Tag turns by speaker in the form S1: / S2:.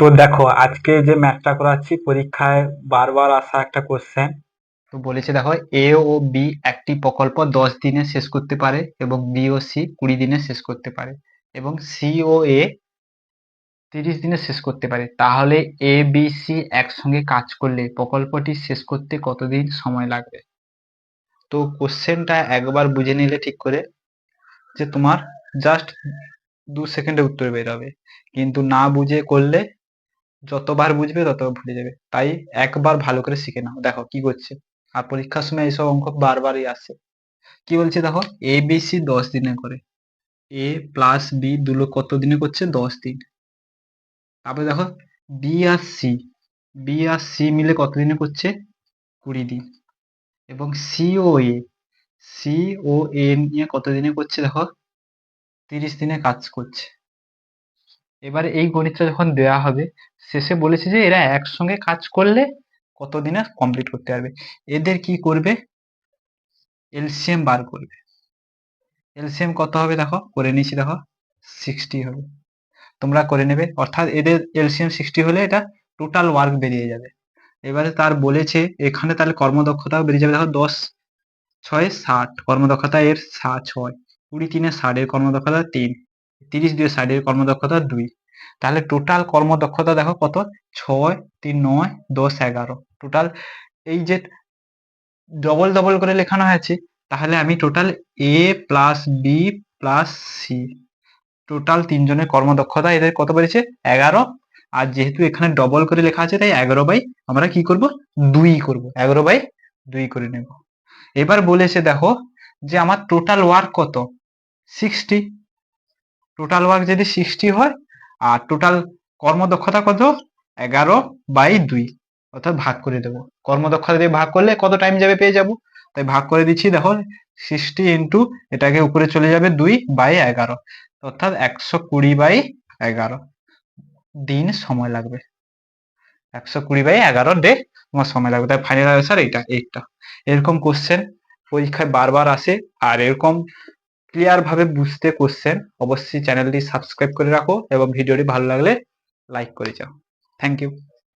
S1: তো দেখো, আজকে যে ম্যাথটা করাচ্ছি, পরীক্ষায় বারবার আসা একটা কোশ্চেন
S2: তো বলেছে দেখো এ ও বি একটি প্রকল্প দশ দিনে শেষ করতে পারে এবং বি ও সি কুড়ি দিনে শেষ করতে পারে এবং সি ও এ তিরিশ দিনে শেষ করতে পারে। তাহলে এ বি সি একসঙ্গে কাজ করলে প্রকল্পটি শেষ করতে কতদিন সময় লাগবে? তো কোশ্চেনটা একবার বুঝে নিলে ঠিক করে যে তোমার জাস্ট দু সেকেন্ডে উত্তর বেরোবে কিন্তু না বুঝে করলে যতবার বুঝবে ততবার ভুলে যাবে। তাই একবার ভালো করে শিখে নাও। দেখো কি করছে। আর পরীক্ষার সময় এইসব অঙ্ক বারবারই আসে। কি বলছে দেখো? এ বি সি দশ দিনে করে। এ প্লাস বি দুলো কত দিনে করছে? দশ দিন। তারপরে দেখো বি আর সি বি আর সি মিলে কত দিনে করছে? কুড়ি দিন। এবং সি ও এ সি ও এ নিয়ে কত দিনে করছে দেখো? তিরিশ দিনে কাজ করছে। এবারে এই গণিতটা যখন দেওয়া হবে, শেষে বলেছে যে এরা একসঙ্গে কাজ করলে কত দিনে কমপ্লিট করতে পারবে? এদের কি করবে? এলসিএম বার করবে। এলসিএম কত হবে দেখো? করে নিয়েছি দেখো সিক্সটি হবে। তোমরা করে নেবে। অর্থাৎ এদের এলসিএম সিক্সটি হলে এটা টোটাল ওয়ার্ক বেরিয়ে যাবে। এবারে তার বলেছে, এখানে তাহলে কর্মদক্ষতাও বেরিয়ে যাবে। দেখো, দশ, ছয়, ষাট। কর্মদক্ষতা এর সা- ছয়। কুড়ি, তিনে ষাট এর কর্মদক্ষতা তিন। তিরিশ দিয়ে এর কর্মদক্ষতা দুই। তাহলে টোটাল কর্মদক্ষতা দেখো কত? ছয়, তিন, নয়, দশ, এগারো। টোটাল এই যে ডবল ডবল করে লেখানো হয়েছে, তাহলে আমি total A plus B plus C total তিনজনের কর্মদক্ষতা এদের কত বেড়েছে? এগারো। আর যেহেতু এখানে ডবল করে লেখা আছে, তাই এগারো বাই আমরা কি করব? দুই করব। এগারো বাই দুই করে নেব। এবার বলেছে দেখো যে আমার টোটাল ওয়ার্ক কত? সিক্সটি টোটাল ওয়ার্ক যদি সিক্সটি হয়, আর টোটাল কর্মদক্ষতা কত? এগারো বাই দুই। অর্থাৎ ভাগ করে দেবো। কর্মদক্ষতা দিয়ে ভাগ করলে কত টাইম যাবে পেয়ে যাব? তাই ভাগ করে দিচ্ছি, দেখো সিক্সটি ইন্টু এটাকে উপরে চলে যাবে দুই বাই এগারো। অর্থাৎ একশো কুড়ি বাই এগারো। দিন সময় লাগবে। একশো কুড়ি বাই এগারো ডে তোমার সময় লাগবে। তাই ফাইনাল আনসার এইটা এইটা এরকম কোশ্চেন পরীক্ষায় বারবার আসে, আর এরকম ক্লিয়ার ভাবে বুঝতে কোশ্চেন অবশ্যই চ্যানেলটি সাবস্ক্রাইব করে রাখো এবং ভিডিওটি ভালো লাগলে লাইক করে যাও। Thank you